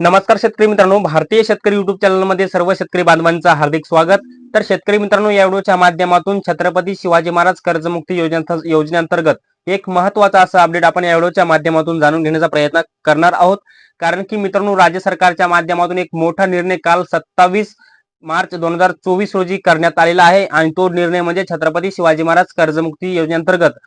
नमस्कार शेतकरी मित्रांनो भारतीय शेतकरी युट्यूब चॅनलमध्ये सर्व शेतकरी बांधवांचं हार्दिक स्वागत. तर शेतकरी मित्रांनो या व्हिडिओच्या माध्यमातून छत्रपती शिवाजी महाराज कर्जमुक्ती योजनेअंतर्गत एक महत्त्वाचा असा अपडेट आपण या व्हिडिओच्या माध्यमातून जाणून घेण्याचा प्रयत्न करणार आहोत. कारण की मित्रांनो राज्य सरकारच्या माध्यमातून एक मोठा निर्णय काल सत्तावीस मार्च दोन हजार चोवीस रोजी करण्यात आलेला आहे. आणि तो निर्णय म्हणजे छत्रपती शिवाजी महाराज कर्जमुक्ती योजनेअंतर्गत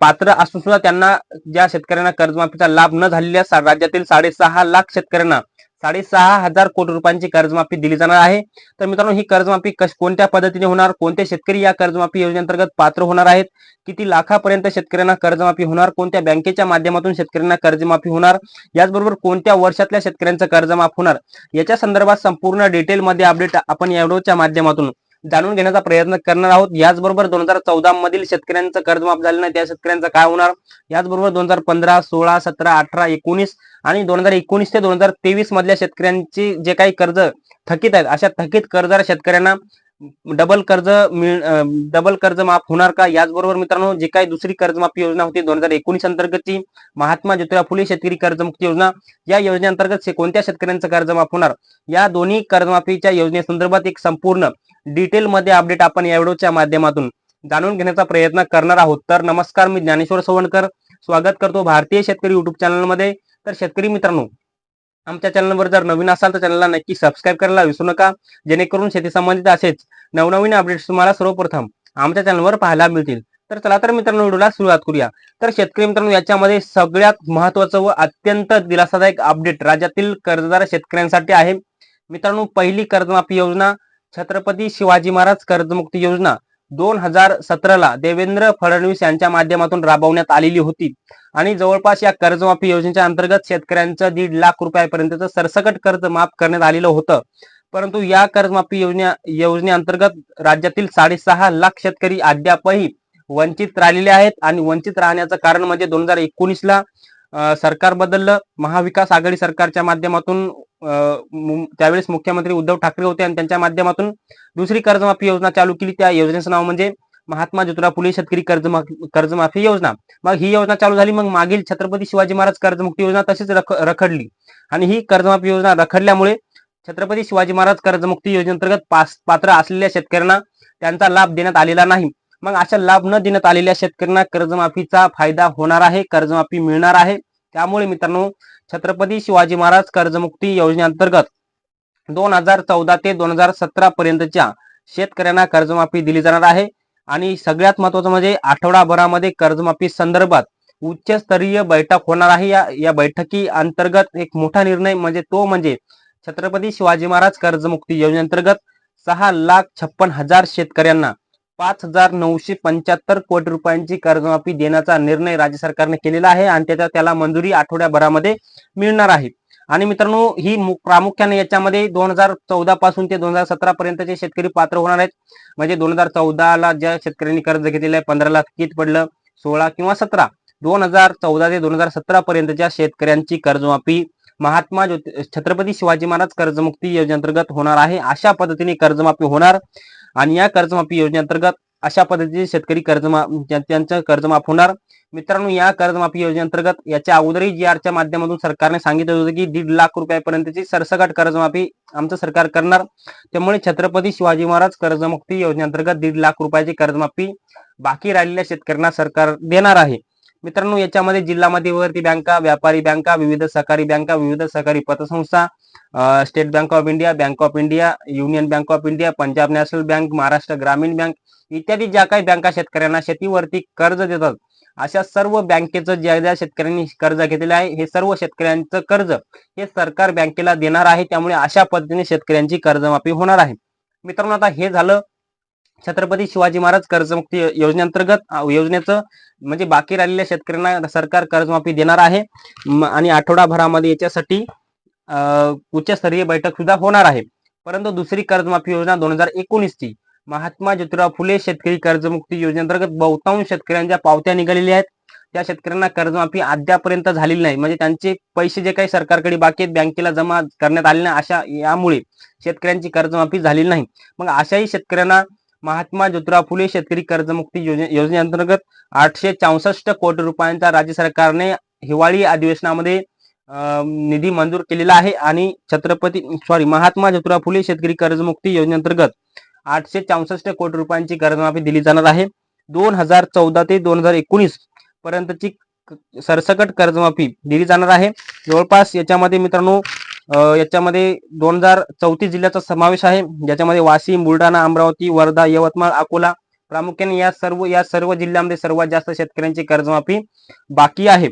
पात्र असून सुद्धा त्यांना ज्या शेतकऱ्यांना कर्जमाफीचा लाभ न झालेल्या सा- राज्यातील साडेसहा लाख शेतकऱ्यांना साडेसहा हजार कोटी रुपयांची कर्जमाफी दिली जाणार आहे. तर मित्रांनो ही कर्जमाफी कश कोणत्या पद्धतीने होणार? कोणते शेतकरी या कर्जमाफी योजनेअंतर्गत पात्र होणार आहेत? किती लाखापर्यंत शेतकऱ्यांना कर्जमाफी होणार? कोणत्या बँकेच्या माध्यमातून शेतकऱ्यांना कर्जमाफी होणार? याचबरोबर कोणत्या वर्षातल्या शेतकऱ्यांचं कर्जमाफ होणार? याच्या संदर्भात संपूर्ण डिटेलमध्ये अपडेट आपण या व्हिडिओच्या माध्यमातून जाणून घेण्याचा प्रयत्न करणार आहोत. याचबरोबर दोन हजार चौदा मधील शेतकऱ्यांचं कर्ज माफ झालं नाही त्या शेतकऱ्यांचं काय होणार? याचबरोबर दोन हजार पंधरा सोळा सतरा अठरा एकोणीस आणि दोन हजार एकोणीस ते दोन हजार तेवीस मधल्या शेतकऱ्यांची जे काही कर्ज थकीत आहेत अशा थकीत कर्जदार शेतकऱ्यांना डबल कर्ज मिळ डबल कर्ज माफ होणार का? याचबरोबर मित्रांनो जे काही दुसरी कर्जमाफी योजना होती दोन हजार एकोणीस अंतर्गतची महात्मा ज्योतिराव फुले शेतकरी कर्जमुक्ती योजना या योजनेअंतर्गत कोणत्या शेतकऱ्यांचं कर्ज माफ होणार? या दोन्ही कर्जमाफीच्या योजनेसंदर्भात एक संपूर्ण डिटेलमध्ये अपडेट आपण या व्हिडिओच्या माध्यमातून जाणून घेण्याचा प्रयत्न करणार आहोत. तर नमस्कार मी ज्ञानेश्वर सोवणकर. स्वागत करतो भारतीय शेतकरी युट्यूब चॅनलमध्ये तर शेतकरी मित्रांनो आमच्या चॅनलवर जर नवीन असाल तर चॅनलला नक्की सबस्क्राईब करायला विसरू नका. जेणेकरून शेती संबंधित असेच नवनवीन अपडेट्स तुम्हाला सर्वप्रथम आमच्या चॅनलवर पाहायला मिळतील. तर चला तर मित्रांनो व्हिडिओला सुरुवात करूया. तर शेतकरी मित्रांनो याच्यामध्ये सगळ्यात महत्वाचं व अत्यंत दिलासादायक अपडेट राज्यातील कर्जदार शेतकऱ्यांसाठी आहे. मित्रांनो पहिली कर्जमाफी योजना छत्रपती शिवाजी महाराज कर्जमुक्ती योजना. दोन हजार सतराला देवेंद्र फडणवीस यांच्या माध्यमातून राबवण्यात आलेली होती. आणि जवळपास या कर्जमाफी योजनेच्या अंतर्गत शेतकऱ्यांचं दीड लाख रुपयापर्यंतचं सरसकट कर्ज माफ करण्यात आलेलं होतं. परंतु या कर्जमाफी योजने योजनेअंतर्गत राज्यातील साडेसहा लाख शेतकरी अद्यापही वंचित राहिलेले आहेत. आणि वंचित राहण्याचं कारण म्हणजे दोन हजार एकोणीसला सरकार बदललं. महाविकास आघाडी सरकारच्या माध्यमातून त्यावेळेस मुख्यमंत्री उद्धव ठाकरे होते आणि त्यांच्या माध्यमातून दुसरी कर्जमाफी योजना चालू केली. त्या योजनेचं नाव म्हणजे महात्मा ज्योतिराव फुले शेतकरी कर्जमाफी कर्जमाफी योजना. मग ही योजना चालू झाली मग मागील छत्रपती शिवाजी महाराज कर्जमुक्ती योजना तशीच रख रखडली. आणि ही कर्जमाफी योजना रखडल्यामुळे छत्रपती शिवाजी महाराज कर्जमुक्ती योजनेअंतर्गत पात्र असलेल्या शेतकऱ्यांना त्यांचा लाभ देण्यात आलेला नाही. मग अशा लाभ न देण्यात आलेल्या शेतकऱ्यांना कर्जमाफीचा फायदा होणार आहे कर्जमाफी मिळणार आहे. त्यामुळे मित्रांनो छत्रपती शिवाजी महाराज कर्जमुक्ती योजनेअंतर्गत दोन हजार चौदा ते दोन हजार सतरा पर्यंतच्या शेतकऱ्यांना कर्जमाफी दिली जाणार आहे. आणि सगळ्यात महत्वाचं म्हणजे आठवडाभरामध्ये कर्जमाफी संदर्भात उच्चस्तरीय बैठक होणार आहे. या या बैठकी अंतर्गत एक मोठा निर्णय म्हणजे तो म्हणजे छत्रपती शिवाजी महाराज कर्जमुक्ती योजनेअंतर्गत सहा लाख छप्पन हजार शेतकऱ्यांना पाच हजार नऊशे पंच्याहत्तर कोटी रुपयांची कर्जमाफी देण्याचा निर्णय राज्य सरकारने केलेला आहे आणि त्याच्या त्याला मंजुरी आठवड्याभरामध्ये मिळणार आहे. आणि मित्रांनो ही प्रामुख्याने याच्यामध्ये दोन हजार चौदा पासून ते दोन हजार सतरा पर्यंतचे शेतकरी पात्र होणार आहेत. म्हणजे दोन हजार चौदाला ज्या शेतकऱ्यांनी कर्ज घेतलेलं आहे पंधराला किती पडलं सोळा किंवा सतरा. दोन हजार चौदा ते दोन हजार सतरा पर्यंतच्या शेतकऱ्यांची कर्जमाफी महात्मा ज्योति छत्रपती शिवाजी महाराज कर्जमुक्ती योजनेअंतर्गत होणार आहे. अशा पद्धतीने कर्जमाफी होणार. आणि या कर्जमाफी योजनेअंतर्गत अशा पद्धतीचे शेतकरी कर्जमा त्यांचं कर्जमाफ होणार. मित्रांनो या कर्जमाफी योजनेअंतर्गत याच्या अगोदरही जी आरच्या माध्यमातून सरकारने सांगितलं होतं की दीड लाख रुपयापर्यंतची सरसकट कर्जमाफी आमचं सरकार करणार. त्यामुळे छत्रपती शिवाजी महाराज कर्जमुक्ती योजनेअंतर्गत दीड लाख रुपयाची कर्जमाफी बाकी राहिलेल्या शेतकऱ्यांना सरकार देणार आहे. मित्रांनो याच्यामध्ये जिल्हा मध्यवर्ती बँका व्यापारी बँका विविध सहकारी बँका विविध सहकारी पतसंस्था state bank of India bank of India union bank of India Punjab national bank Maharashtra Gramin bank इत्यादी ज्या काही बँका शेतकऱ्यांना शेतीवरती कर्ज देतात अशा सर्व बँकेचं ज्या ज्या शेतकऱ्यांनी कर्ज घेतलेलं आहे हे सर्व शेतकऱ्यांचं कर्ज हे सरकार बँकेला देणार आहे त्यामुळे अशा पद्धतीने शेतकऱ्यांची कर्जमाफी होणार आहे. मित्रांनो आता हे झालं. छत्रपती शिवाजी महाराज कर्जमुक्ती योजनेअंतर्गत योजनेचं म्हणजे बाकी राहिलेल्या शेतकऱ्यांना सरकार कर्जमाफी देणार आहे. आणि आठवडाभरामध्ये याच्यासाठी उच्चस्तरीय बैठक सुद्धा होणार आहे. परंतु दुसरी कर्जमाफी योजना दोन हजार एकोणीसची महात्मा ज्योतिराव फुले शेतकरी कर्जमुक्ती योजनेअंतर्गत बहुतांश शेतकऱ्यांच्या पावत्या निघालेल्या आहेत. त्या शेतकऱ्यांना कर्जमाफी अद्यापर्यंत झालेली नाही. म्हणजे त्यांचे पैसे जे काही सरकारकडे बाकी आहेत बँकेला जमा करण्यात आले नाही अशा यामुळे शेतकऱ्यांची कर्जमाफी झालेली नाही. मग अशाही शेतकऱ्यांना महात्मा ज्योतिराव फुले शेतकरी कर्जमुक्ती योजने योजनेअंतर्गत आठशे चौसष्ट कोटी रुपयांचा राज्य सरकारने हिवाळी अधिवेशनामध्ये निधी मंजूर केलेला आहे आणि छत्रपती सॉरी महात्मा ज्योतिराव फुले शेतकरी कर्जमुक्ती योजनेअंतर्गत आठशे चौसष्ट कोटी रुपयांची कर्जमाफी दिली जाणार आहे. दोन हजार चौदा ते दोन हजार एकोणीस पर्यंतची सरसकट कर्जमाफी दिली जाणार आहे. जवळपास याच्यामध्ये मित्रांनो याच्यामध्ये दोन हजार चौतीस जिल्ह्याचा समावेश आहे. ज्याच्यामध्ये वाशिम बुलढाणा अमरावती वर्धा यवतमाळ अकोला प्रामुख्याने या सर्व या सर्व जिल्ह्यामध्ये सर्वात जास्त शेतकऱ्यांची कर्जमाफी बाकी आहे.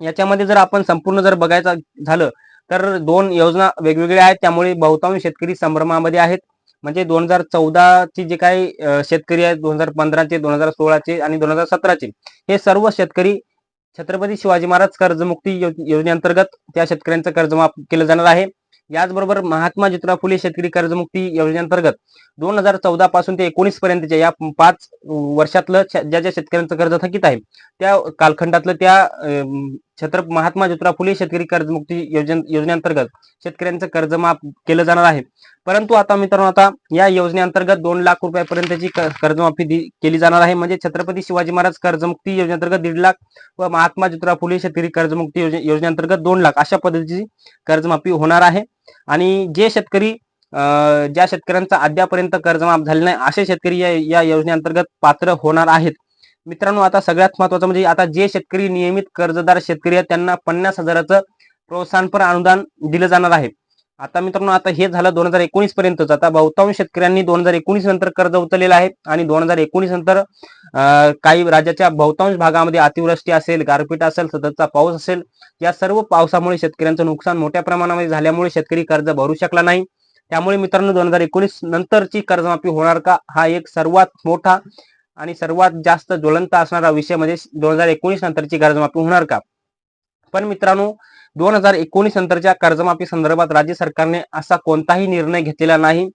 याच्यामध्ये जर आपण संपूर्ण जर बघायचं झालं तर दोन योजना वेगवेगळ्या आहेत. त्यामुळे बहुतांश शेतकरी संभ्रमामध्ये आहेत. म्हणजे दोन हजार चौदाची जे काही शेतकरी आहेत दोन हजार पंधराचे दोन हजार सोळाचे आणि दोन हजार सतराचे हे सर्व शेतकरी छत्रपती शिवाजी महाराज कर्जमुक्ती योजनेअंतर्गत त्या शेतकऱ्यांचं कर्ज माफ केलं जाणार आहे. याचबरोबर महात्मा ज्योतिराव फुले शेतकरी कर्जमुक्ती योजनेअंतर्गत दोन हजार चौदा पासून ते एकोणीस पर्यंतच्या या पाच वर्षातलं ज्या ज्या शेतकऱ्यांचं कर्ज थकीत आहे त्या कालखंडातलं त्या अं, छत्र महात्मा ज्योतिराव फुले शेतकरी कर्जमुक्ती योजनेअंतर्गत शेतकऱ्यांचं कर्ज माफ केलं जाणार आहे. परंतु आता मित्रांनो आता या योजनेअंतर्गत दोन लाख रुपयापर्यंतची कर्जमाफी केली जाणार आहे. म्हणजे छत्रपती शिवाजी महाराज कर्जमुक्ती योजनेअंतर्गत दीड लाख व महात्मा ज्योतिराव फुले शेतकरी कर्जमुक्ती योजने योजनेअंतर्गत दोन लाख अशा पद्धतीची कर्जमाफी होणार आहे. आणि जे शेतकरी अं, ज्या शेतकऱ्यांचा अद्यापर्यंत कर्जमाफ झाले नाही असे शेतकरी या योजनेअंतर्गत पात्र होणार आहेत. मित्रांनो आता सगळ्यात महत्वाचं म्हणजे आता जे शेतकरी नियमित कर्जदार शेतकरी आहेत त्यांना पन्नास हजाराचं प्रोत्साहनपर अनुदान दिलं जाणार आहे. आता मित्रांनो आता हे झालं दोन हजार एकोणीस पर्यंतच. आता बहुतांश शेतकऱ्यांनी दोन हजार एकोणीस नंतर कर्ज उचललेलं आहे आणि दोन हजार एकोणीस नंतर काही राज्याच्या बहुतांश भागामध्ये अतिवृष्टी असेल गारपीट असेल सततचा पाऊस असेल या सर्व पावसामुळे शेतकऱ्यांचं नुकसान मोठ्या प्रमाणामध्ये झाल्यामुळे शेतकरी कर्ज भरू शकला नाही. त्यामुळे मित्रांनो दोन हजार एकोणीस नंतरची कर्जमाफी होणार का? हा एक सर्वात मोठा आणि सर्वात जास्त ज्वलंत असणारा विषय म्हणजे दोन हजार एकोणीस नंतरची कर्जमाफी होणार का? पण मित्रांनो दोन हजार एकोणीस नंतरच्या कर्जमाफी संदर्भात राज्य सरकारने असा कोणताही निर्णय घेतलेला नाही.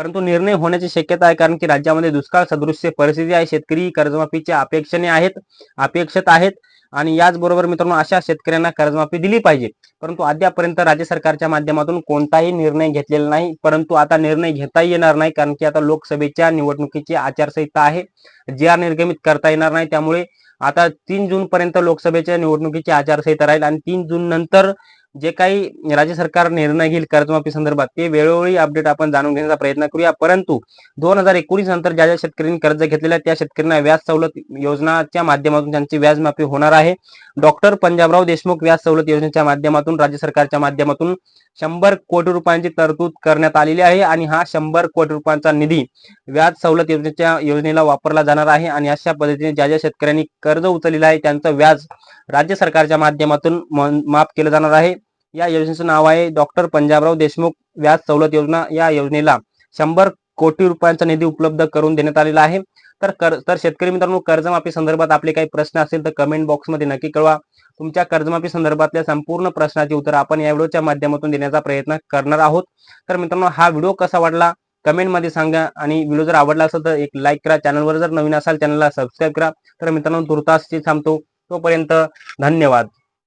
परंतु निर्णय होण्याची शक्यता आहे कारण की राज्यामध्ये दुष्काळ सदृश्य परिस्थिती आहे. शेतकरी कर्जमाफीच्या अपेक्षेने आहेत अपेक्षित आहेत आणि याचबरोबर मित्रांनो अशा शेतकऱ्यांना कर्जमाफी दिली पाहिजे. परंतु अद्यापर्यंत राज्य सरकारच्या माध्यमातून कोणताही निर्णय घेतलेला नाही. परंतु आता निर्णय घेता येणार नाही कारण की आता लोकसभेच्या निवडणुकीची आचारसंहिता आहे. जी आर निर्गमित करता येणार नाही त्यामुळे आता तीन जून पर्यंत लोकसभेच्या निवडणुकीची आचारसंहिता राहील आणि तीन जून नंतर जे काही राज्य सरकार निर्णय घेईल कर्जमाफी संदर्भात ते वेळोवेळी अपडेट आपण जाणून घेण्याचा प्रयत्न करूया. परंतु दोन हजार एकोणीस नंतर ज्या ज्या शेतकऱ्यांनी कर्ज घेतलेलं आहे त्या शेतकऱ्यांना व्याज सवलत योजनाच्या माध्यमातून त्यांची व्याज माफी होणार आहे. डॉक्टर पंजाबराव देशमुख व्याज सवलत योजनेच्या माध्यमातून राज्य सरकारच्या माध्यमातून शंभर कोटी रुपयांची तरतूद करण्यात आलेली आहे आणि हा शंभर कोटी रुपयांचा निधी व्याज सवलत योजनेच्या योजनेला वापरला जाणार आहे आणि अशा पद्धतीने ज्या ज्या शेतकऱ्यांनी कर्ज उचललेलं आहे त्यांचं व्याज राज्य सरकारच्या माध्यमातून माफ केलं जाणार आहे. या योजनेचं नाव आहे डॉक्टर पंजाबराव देशमुख व्याज सवलत योजना. या योजनेला शंभर कोटी रुपयांचा निधी उपलब्ध करून देण्यात आलेला आहे. तर कर तर शेतकरी मित्रांनो कर्जमाफी संदर्भात आपले काही प्रश्न असेल तर कमेंट बॉक्समध्ये नक्की कळवा. तुमच्या कर्जमाफी संदर्भातल्या संपूर्ण प्रश्नाची उत्तर आपण या व्हिडिओच्या माध्यमातून देण्याचा प्रयत्न करणार आहोत. तर मित्रांनो हा व्हिडिओ कसा वाटला? कमेंटमध्ये सांगा आणि व्हिडिओ जर आवडला असेल तर एक लाईक करा. चॅनलवर जर नवीन असाल चॅनलला सबस्क्राईब करा. तर मित्रांनो तुर्तासची थांबतो. तोपर्यंत धन्यवाद.